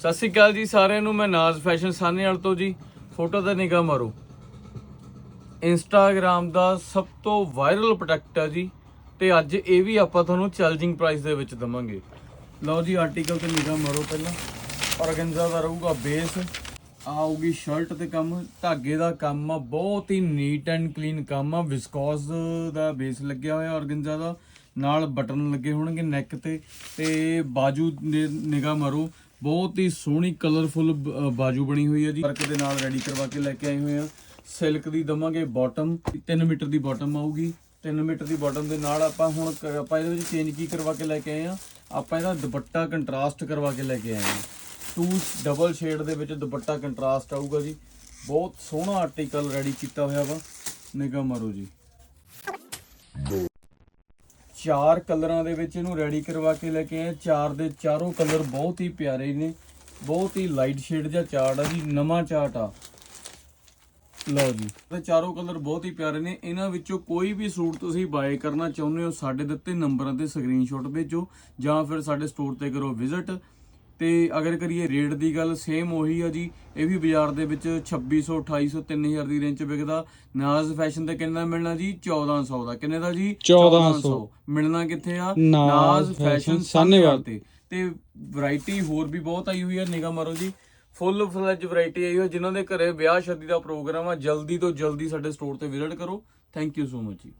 ਸਤਿ ਸ਼੍ਰੀ ਅਕਾਲ ਜੀ ਸਾਰਿਆਂ ਨੂੰ, ਮੈਂ ਨਾਜ਼ ਫੈਸ਼ਨ ਸਾਨੇਵਾਲ ਤੋਂ ਜੀ। ਫੋਟੋ ਤੇ ਨਿਗਾਹ ਮਾਰੋ। ਇੰਸਟਾਗ੍ਰam ਦਾ ਸਭ ਤੋਂ ਵਾਇਰਲ ਪ੍ਰੋਡਕਟ ਹੈ ਜੀ, ਤੇ ਅੱਜ ਇਹ ਵੀ ਆਪਾਂ ਤੁਹਾਨੂੰ ਚੈਲੰਜਿੰਗ ਪ੍ਰਾਈਸ ਦੇ ਵਿੱਚ ਦਵਾਂਗੇ। ਲਓ ਜੀ ਆਰਟੀਕਲ ਤੇ ਨਿਗਾਹ ਮਾਰੋ ਪਹਿਲਾਂ। ਔਰਗੈਂਜ਼ਾ ਦਾ ਰਹੂਗਾ ਬੇਸ ਆਊਗੀ ਸ਼ਰਟ ਤੇ ਕੰਮ। ਧਾਗੇ ਦਾ ਕੰਮ ਆ, ਬਹੁਤ ਹੀ ਨੀਟ ਐਂਡ ਕਲੀਨ ਕੰਮ ਆ। ਵਿਸਕੋਸ ਦਾ ਬੇਸ ਲੱਗਿਆ ਹੋਇਆ ਔਰਗੈਂਜ਼ਾ ਦਾ। ਨਾਲ ਬਟਨ ਲੱਗੇ ਹੋਣਗੇ ਨੈਕ ਤੇ। ਤੇ ਬਾਜੂ ਦੇ ਨਿਗਾਹ ਮਾਰੋ। ਬਹੁਤ ਹੀ ਸੋਹਣੀ ਕਲਰਫੁਲ ਬਾਜੂ ਬਣੀ ਹੋਈ ਹੈ ਜੀ। ਵਰਕ ਦੇ ਨਾਲ ਰੈਡੀ ਕਰਵਾ ਕੇ ਲੈ ਕੇ ਆਏ ਹੋਏ ਆ। ਸਿਲਕ ਦੀ ਦਵਾਂਗੇ ਬਾਟਮ 3 ਮੀਟਰ ਦੀ ਬਾਟਮ ਆਊਗੀ। 3 ਮੀਟਰ ਦੀ ਬਾਟਮ ਦੇ ਨਾਲ ਆਪਾਂ ਹੁਣ ਆਪਾਂ ਇਹਦੇ ਵਿੱਚ ਚੇਂਜ ਕੀ ਕਰਵਾ ਕੇ ਲੈ ਕੇ ਆਏ ਆ? ਆਪਾਂ ਇਹਦਾ ਦੁਪੱਟਾ ਕੰਟਰਾਸਟ ਕਰਵਾ ਕੇ ਲੈ ਕੇ ਆਏ ਆ। ਟੂ ਡਬਲ ਸ਼ੇਡ ਦੇ ਵਿੱਚ ਦੁਪੱਟਾ ਕੰਟਰਾਸਟ ਆਊਗਾ ਜੀ। ਬਹੁਤ ਸੋਹਣਾ ਆਰਟੀਕਲ ਰੈਡੀ ਕੀਤਾ ਹੋਇਆ ਵਾ। ਨਿਗਾਹ ਮਾਰੋ ਜੀ। ਚਾਰ ਕਲਰਾਂ ਦੇ ਵਿੱਚ ਇਹਨੂੰ ਰੈਡੀ ਕਰਵਾ ਕੇ ਲੈ ਕੇ ਆਏ ਚਾਰ ਦੇ ਚਾਰੋਂ ਕਲਰ ਬਹੁਤ ਹੀ ਪਿਆਰੇ ਨੇ। ਬਹੁਤ ਹੀ ਲਾਈਟ ਸ਼ੇਡ ਜਿਹਾ ਚਾਰਟ ਆ ਜੀ, ਨਵਾਂ ਚਾਰਟ ਆ। ਲਓ ਜੀ। ਤੇ ਚਾਰੋਂ ਕਲਰ ਬਹੁਤ ਹੀ ਪਿਆਰੇ ਨੇ। ਇਹਨਾਂ ਵਿੱਚੋਂ ਕੋਈ ਵੀ ਸੂਟ ਤੁਸੀਂ ਬਾਏ ਕਰਨਾ ਚਾਹੁੰਦੇ ਹੋ, ਸਾਡੇ ਦਿੱਤੇ ਨੰਬਰਾਂ ਤੇ ਸਕਰੀਨਸ਼ਾਟ ਭੇਜੋ ਜਾਂ ਫਿਰ ਸਾਡੇ ਸਟੋਰ ਤੇ ਕਰੋ ਵਿਜ਼ਿਟ ਤੇ ਅਗਰ ਕਰੀਏ ਰੇਟ ਦੀ ਗੱਲ ਸੇਮ ਉਹੀ ਆ ਜੀ। ਇਹ ਵੀ ਬਾਜ਼ਾਰ ਦੇ ਵਿੱਚ 2600 2800 3000 ਦੀ ਰੇਂਜ 'ਚ ਵਿਕਦਾ। ਨਾਜ਼ ਫੈਸ਼ਨ ਤੇ ਕਿੰਨਾ ਮਿਲਣਾ ਜੀ? 1400 ਦਾ। ਕਿੰਨੇ ਦਾ ਜੀ? 1400 ਮਿਲਣਾ ਕਿੱਥੇ ਆ? ਨਾਜ਼ fashion ਸਾਹਨੇਵਾਲ। ਤੇ। ਤੇ ਵੈਰਾਈਟੀ ਹੋਰ ਵੀ ਬਹੁਤ ਆਈ ਹੋਈ ਹੈ ਨਿਗਾਹ ਮਾਰੋ ਜੀ। ਫੁੱਲ ਫਲੈਜ ਵੈਰਾਈਟੀ ਆਈ ਹੋਈ ਜਿਨ੍ਹਾਂ ਦੇ ਘਰੇ ਵਿਆਹ ਸ਼ਾਦੀ ਦਾ ਪ੍ਰੋਗਰਾਮ ਆ ਜਲਦੀ ਤੋਂ ਜਲਦੀ ਸਾਡੇ ਸਟੋਰ ਤੇ ਵਿਜ਼ਿਟ ਕਰੋ। ਥੈਂਕ ਯੂ ਸੋ ਮਚ ਜੀ।